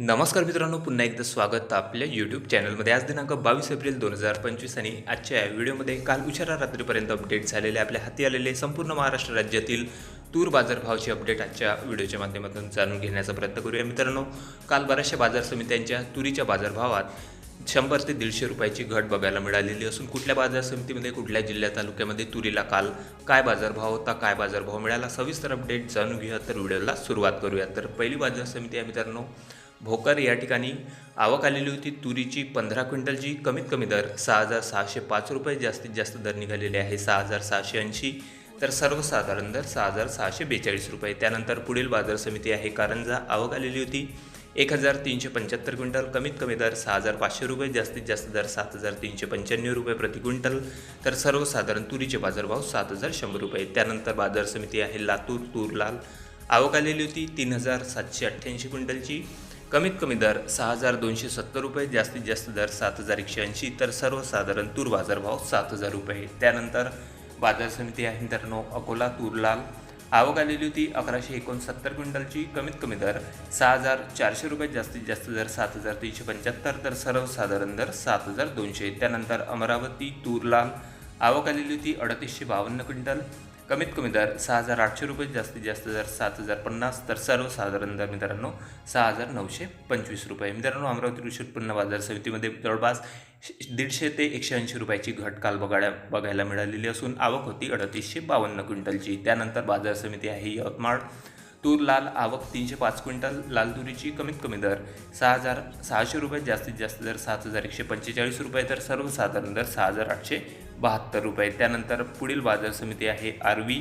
नमस्कार मित्रांनो पुन्हा एकदा स्वागत आपल्या यूट्यूब चॅनलमध्ये आज दिनांक बावीस एप्रिल दोन हजार पंचवीस आणि आजच्या या व्हिडिओमध्ये काल उशिरा रात्रीपर्यंत अपडेट झालेले आपल्या हाती आलेले संपूर्ण महाराष्ट्र राज्यातील तूर बाजारभावाची अपडेट आजच्या व्हिडिओच्या माध्यमातून जाणून घेण्याचा प्रयत्न करूया. मित्रांनो काल बऱ्याचशा बाजार समित्यांच्या तुरीच्या बाजारभावात शंभर ते दीडशे रुपयाची घट बघायला मिळालेली असून कुठल्या बाजार समितीमध्ये कुठल्या जिल्ह्या तालुक्यामध्ये तुरीला काल काय बाजारभाव होता काय बाजारभाव मिळाला सविस्तर अपडेट जाणून घेऊया. तर व्हिडिओला सुरुवात करूया. तर पहिली बाजार समिती आहे मित्रांनो भोकर या ठिकाणी आवक आलेली होती. तुरीची पंधरा क्विंटलची. कमीत कमी दर सहा हजार सहाशे पाच रुपये. जास्तीत जास्त दर निघालेले आहे सहा हजार सहाशे ऐंशी. तर सर्वसाधारण दर सहा हजार सहाशे बेचाळीस रुपये. त्यानंतर पुढील बाजार समिती आहे कारंजा. आवक आलेली होती एक हजार तीनशे पंच्याहत्तर क्विंटल. कमीत कमी दर सहा हजार पाचशे रुपये. जास्तीत जास्त दर सात हजार तीनशे पंच्याण्णव रुपये प्रति क्विंटल. तर सर्वसाधारण तुरीचे बाजारभाव सात हजार शंभर रुपये. त्यानंतर बाजार समिती आहे लातूर तूरलाल आवक आलेली होती तीन हजार सातशे अठ्ठ्याऐंशी क्विंटलची. कमीत कमी दर सहा हजार दोनशे सत्तर रुपये जास्तीत जास्त दर सात हजार एकशे ऐंशी तर सर्वसाधारण तूर बाजारभाव सात हजार रुपये. त्यानंतर बाजार समिती आहे मित्रांनो अकोला तूरलाल. आवक आलेली होती अकराशे एकोणसत्तर क्विंटलची कमीत कमी दर सहा हजार चारशे रुपये जास्तीत जास्त दर सात हजार तीनशे पंच्याहत्तर तर सर्वसाधारण दर सात हजार दोनशे. त्यानंतर अमरावती तूरलाल. आवक आलेली होती अडतीसशे बावन्न क्विंटल. कमीत कमी दर सहा हजार आठशे रुपये जास्तीत जास्त दर सात हजार पन्नास तर सर्वसाधारण दर मित्रांनो सहा हजार नऊशे पंचवीस रुपये. मित्रांनो अमरावती कृषी उत्पन्न बाजार समितीमध्ये जवळपास दीडशे ते एकशे ऐंशी रुपयाची घट काल बघायला बघायला मिळालेली असून आवक होती अडतीसशे बावन्न क्विंटलची. त्यानंतर बाजार समिती आहे यवतमाळ तूर लाल आवक तीनशे पाच क्विंटल लाल तुरीची कमीत कमी दर सहा हजार सहाशे रुपये जास्तीत जास्त दर सात हजार एकशे पंचेचाळीस रुपये तर सर्वसाधारण दर सहा हजार आठशे बहात्तर रुपये. त्यानंतर पुढील बाजार समिती आहे आरवी.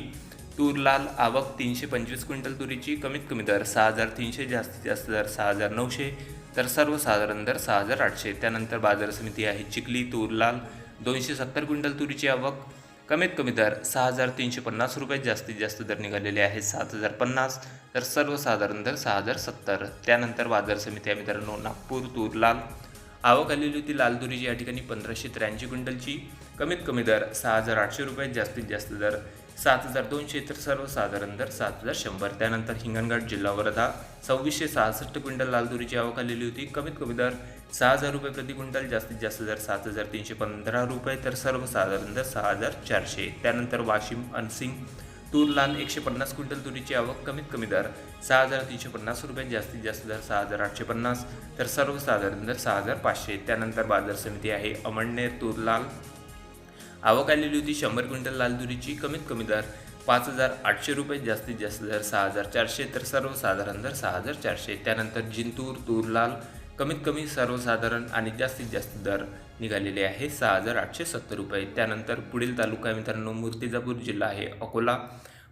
तूर लाल आवक तीनशे पंचवीस क्विंटल तुरीची कमीत कमी दर सहा हजार तीनशे जास्तीत जास्त दर सहा हजार नऊशे तर सर्वसाधारण दर सहा हजार आठशे. त्यानंतर बाजार समिती आहे चिखली. तूर लाल दोनशे सत्तर क्विंटल तुरीची आवक कमीत कमी दर सहा हजार तीनशे पन्नास रुपये जास्तीत जास्त दर निघालेले आहेत. सात हजार पन्नास तर सर्वसाधारण दर सहा हजार सत्तर. त्यानंतर बाजार समिती आहे मित्रांनो नागपूर तूर लाल. आवक आलेली होती लाल तुरीची या ठिकाणी पंधराशे त्र्याऐंशी क्विंटलची. कमीत कमी दर सहा हजार आठशे रुपये जास्तीत जास्त दर सात हजार दोनशे तर सर्वसाधारण दर सात हजार शंभर. त्यानंतर हिंगणघाट जिल्हा वर्धा सव्वीसशे सहासष्ट क्विंटल लाल तुरीची आवक आलेली होती. कमीत कमी दर सहा हजार रुपये प्रति क्विंटल जास्तीत जास्त दर सात हजार तीनशे पंधरा रुपये तर सर्वसाधारण दर सहा हजार चारशे. त्यानंतर वाशिम अनसिंग तूर लाल एकशे पन्नास क्विंटल तुरीची आवक कमीत कमी दर सहा हजार तीनशे पन्नास रुपये जास्तीत जास्त दर सहा हजार आठशे पन्नास तर सर्वसाधारण दर सहा हजार पाचशे. त्यानंतर बाजार समिती आहे अमळनेर तूर लाल. आवक आलेली होती शंभर क्विंटल लाल तुरीची कमीत कमी दर पाच हजार आठशे रुपये जास्तीत जास्त दर सहा हजार चारशे तर सर्वसाधारण दर सहा हजार चारशे. त्यानंतर जिंतूर तूर लाल. कमीत कमी सर्वसाधारण आणि जास्तीत जास्त दर निघालेले आहे. सहा हजार आठशे सत्तर रुपये. त्यानंतर पुढील तालुका मित्रांनो मूर्तिजापूर जिल्हा आहे अकोला.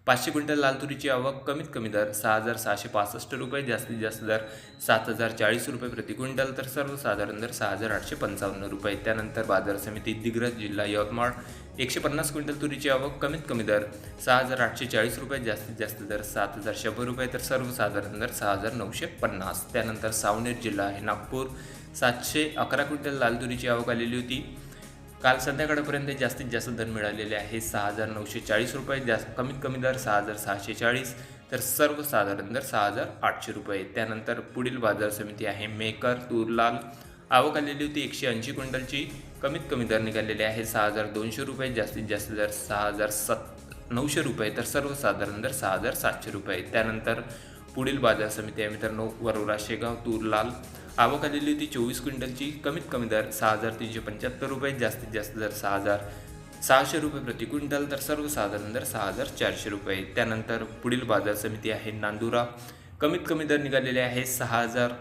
पाचशे क्विंटल लाल तुरीची आवक कमीत कमी दर सहा हजार सहाशे पासष्ट रुपये. जास्तीत जास्त दर सात हजार चाळीस रुपये प्रति क्विंटल तर सर्वसाधारण दर सहा हजार आठशे पंचावन्न रुपये. त्यानंतर बाजार समिती दिग्रज जिल्हा यवतमाळ. एकशे पन्नास क्विंटल तुरीची आवक कमीत कमी दर सहा हजार आठशे चाळीस रुपये जास्तीत जास्त दर सात हजार शंभर रुपये तर सर्वसाधारण दर सहा हजार नऊशे पन्नास. त्यानंतर सावनेर जिल्हा आहे नागपूर. सातशे अकरा क्विंटल लाल तुरीची आवक आलेली होती. काल संध्याकाळपर्यंत जास्तीत जास्त दर मिळालेले आहे सहा हजार नऊशे चाळीस रुपये जास्त कमीत कमी दर सहा हजार सहाशे चाळीस तर सर्वसाधारण दर सहा हजार आठशे रुपये. त्यानंतर पुढील बाजार समिती आहे मेकर तूरलाल आवक आलेली होती एकशे ऐंशी क्विंटलची. कमीत कमी दर निघालेले आहे सहा हजार दोनशे रुपये जास्तीत जास्त दर सहा हजार सत नऊशे रुपये तर सर्वसाधारण दर सहा हजार सातशे रुपये. त्यानंतर पुढील बाजार समिती आहे मित्रांनो वरोरा शेगाव तूरलाल आवक आलेली होती चोवीस क्विंटलची. कमीत कमी दर सहा हजार तीनशे पंच्याहत्तर रुपये जास्तीत जास्त दर सहा हजार सहाशे रुपये प्रति क्विंटल तर सर्वसाधारण दर सहा हजार चारशे रुपये. त्यानंतर पुढील बाजार समिती आहे नांदुरा. कमीत कमी दर निघालेले आहे सहा हजार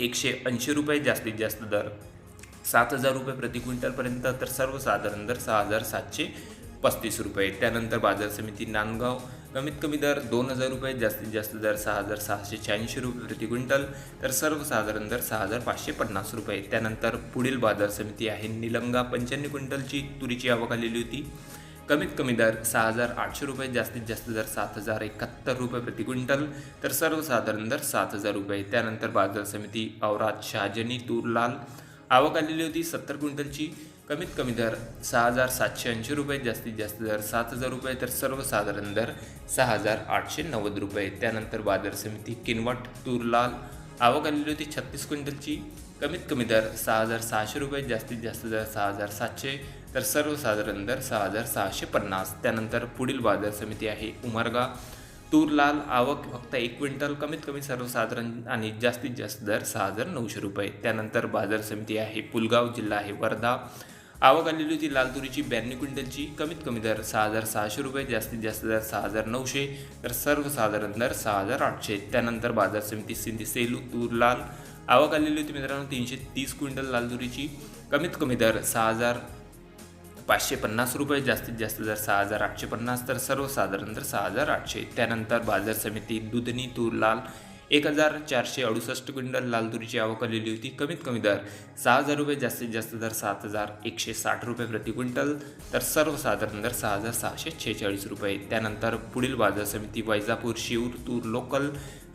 एकशे ऐंशी रुपये जास्तीत जास्त दर. सात हजार रुपये प्रति क्विंटलपर्यंत तर सर्वसाधारण दर सहा हजार सातशे पस्तीस रुपये. त्यानंतर बाजार समिती नांदगाव कमीत कमी दर दोन हजार रुपये जास्तीत जास्त दर सहा हजार सहाशे शहाऐंशी रुपये प्रति क्विंटल तर सर्वसाधारण दर सहा हजार पाचशे पन्नास रुपये. त्यानंतर पुढील बाजार समिती आहे निलंगा पंच्याण्णव क्विंटलची तुरीची आवक आलेली होती. कमीत कमी दर सहा हजार आठशे रुपये जास्तीत जास्त दर सात हजार एकाहत्तर रुपये प्रति क्विंटल. तर सर्वसाधारण दर सात हजार रुपये. त्यानंतर बाजार समिती औरात शहाजनी तूर लाल आवक आलेली होती सत्तर क्विंटलची. कमीत कमी दर सहा हजार सातशे ऐंशी रुपये जास्तीत जास्त दर सात हजार रुपये. तर सर्वसाधारण दर सहा हजार आठशे नव्वद रुपये. त्यानंतर बाजार समिती किनवट तूर लाल आवक आलेली होती छत्तीस क्विंटलची. कमीत कमी दर सहा हजार सहाशे रुपये जास्तीत जास्त दर सहा हजार सातशे. तर सर्वसाधारण दर सहा हजार सहाशे पन्नास. त्यानंतर पुढील बाजार समिती आहे उमरगा. तूर लाल आवक फक्त एक क्विंटल कमीत कमी सर्वसाधारण आणि जास्तीत जास्त दर सहा हजार नऊशे रुपये. त्यानंतर बाजार समिती आहे पुलगाव जिल्हा आहे वर्धा. आवक आलेली होती लाल तुरीची ब्याण्णव क्विंटलची कमीत कमी दर सहा हजार सहाशे रुपये जास्तीत जास्त दर सहा हजार नऊशे तर सर्वसाधारण दर सहा हजार आठशे. त्यानंतर बाजार समिती सिंधी सेलू तूर लाल आवक आलेली होती मित्रांनो तीनशे तीस क्विंटल लाल तुरीची कमीत कमी दर सहा हजार पाचशे पन्नास रुपये जास्तीत जास्त जर सहा हजार आठशे पन्नास तर सर्वसाधारण दर सहा हजार आठशे. त्यानंतर बाजार समिती दुधनी तूर लाल एक हजार चारशे अडुसष्ट क्विंटल लाल तुरीची आवक आलेली होती. कमीत कमी दर सहा हजार रुपये जास्तीत जास्त दर सात हजार एकशे साठ रुपये प्रति क्विंटल तर सर्वसाधारण दर सहा हजार सहाशे छेचाळीस रुपये. त्यानंतर पुढील बाजार समिती वैजापूर शिवूर तूर लोकल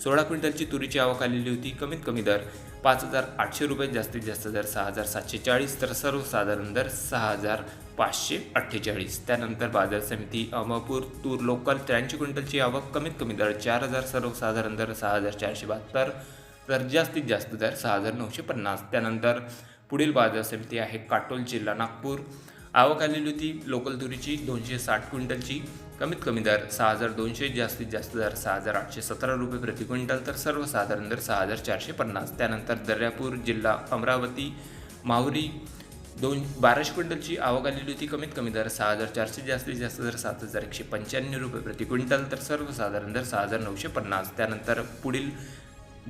सोळा क्विंटलची तुरीची आवक आलेली होती. कमीत कमी दर पाच हजार आठशे रुपये जास्तीत जास्त दर सहा हजार सातशे चाळीस तर सर्वसाधारण दर सहा हजार पाचशे अठ्ठेचाळीस. त्यानंतर बाजार समिती अहमदपूर तूर लोकल त्र्याऐंशी क्विंटलची आवक कमीत कमी दर चार हजार सर्वसाधारण दर सहा हजार चारशे बहात्तर तर जास्तीत जास्त दर सहा हजार नऊशे पन्नास. त्यानंतर पुढील बाजार समिती आहे काटोल जिल्हा नागपूर. आवक आलेली होती लोकल तुरीची दोनशे साठ क्विंटलची कमीत कमी दर सहा हजार दोनशे जास्तीत जास्त दर सहा हजार आठशे सतरा रुपये प्रति क्विंटल तर सर्वसाधारण दर सहा हजार चारशे पन्नास. त्यानंतर दर्यापूर जिल्हा अमरावती माहुरी दोन बाराशे क्विंटलची आवक आलेली होती कमीत कमी दर सहा हजार चारशे जास्तीत जास्त दर सात हजार एकशे पंच्याण्णव रुपये प्रति क्विंटल तर सर्वसाधारण दर सहा हजार नऊशे पन्नास. त्यानंतर पुढील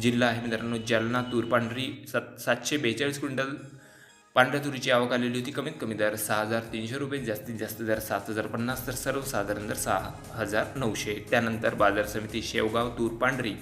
जिल्हा आहे मित्रांनो जालना तूर पांढरी सात सातशे बेचाळीस क्विंटल पांढऱ्या तुरीची आवक आलेली होती कमीत कमी दर सहा हजार तीनशे रुपये जास्तीत जास्त दर सात हजार पन्नास तर सर्वसाधारण दर सहा हजार नऊशे. त्यानंतर बाजार समिती शेवगाव तूर पांढरी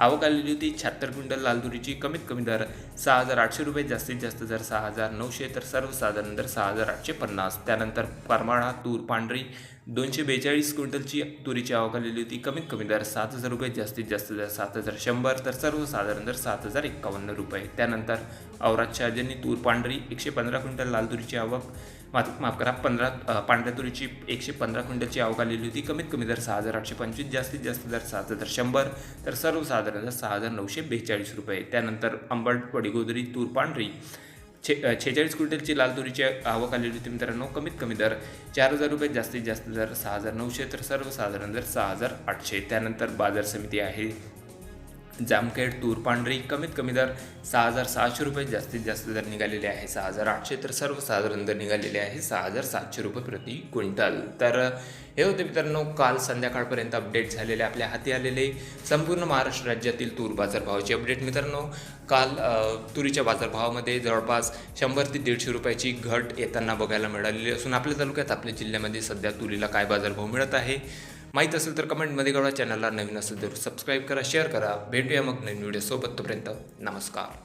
आवक आलेली होती. शहात्तर क्विंटल लाल दुरीची कमीत कमी दर सहा हजार आठशे रुपये जास्तीत जास्त दर सहा हजार नऊशे तर सर्वसाधारण दर सहा हजार आठशे पन्नास. त्यानंतर परमाणा तूर पांढरी दोनशे बेचाळीस क्विंटलची तुरीची आवक आलेली होती. कमीत कमी दर सात हजार रुपये जास्तीत जास्त दर सात हजार शंभर तर सर्वसाधारण दर सात हजार एक्कावन्न रुपये. त्यानंतर औरात शहाजांनी तूर पांढरी एकशे पंधरा क्विंटल लाल तुरीची आवक माफ माफ करा पंधरा पांढऱ्या तुरीची एकशे पंधरा क्विंटलची आवक आलेली होती. कमीत कमी दर सहा हजार आठशे पंचवीस जास्तीत जास्त दर सात हजार शंभर तर सर्वसाधारण दर सहा हजार नऊशे बेचाळीस रुपये. त्यानंतर अंबड वडीगोदरी तूर पांढरी छे छेचाळीस क्विंटलची लाल तुरीची आवक आलेली होती मित्रांनो. कमीत कमी दर चार हजार रुपये जास्तीत जास्त दर सहा हजार नऊशे तर सर्वसाधारण दर सहा हजार आठशे. त्यानंतर बाजार समिती आहे. जामखेड तूर पांढरी कमीत कमी दर सहा हजार सहाशे रुपये जास्तीत जास्त दर निघालेले आहे. सहा हजार आठशे तर सर्वसाधारण दर निघालेले आहे. सहा हजार सातशे रुपये प्रति क्विंटल. तर हे होते मित्रांनो काल संध्याकाळपर्यंत अपडेट झालेले आपल्या हाती आलेले संपूर्ण महाराष्ट्र राज्यातील तूर बाजारभावाचे अपडेट मित्रांनो काल तुरीच्या बाजारभावामध्ये जवळपास शंभर ते दीडशे रुपयाची घट येताना बघायला मिळालेली असून आपल्या तालुक्यात आपल्या जिल्ह्यामध्ये सध्या तुरीला काय बाजारभाव मिळत आहे? माहीत असेल तर कमेंटमध्ये कळवा. चॅनलला नवीन असेल तर सबस्क्राईब करा शेअर करा. भेटूया मग नवीन व्हिडिओसोबत तोपर्यंत नमस्कार.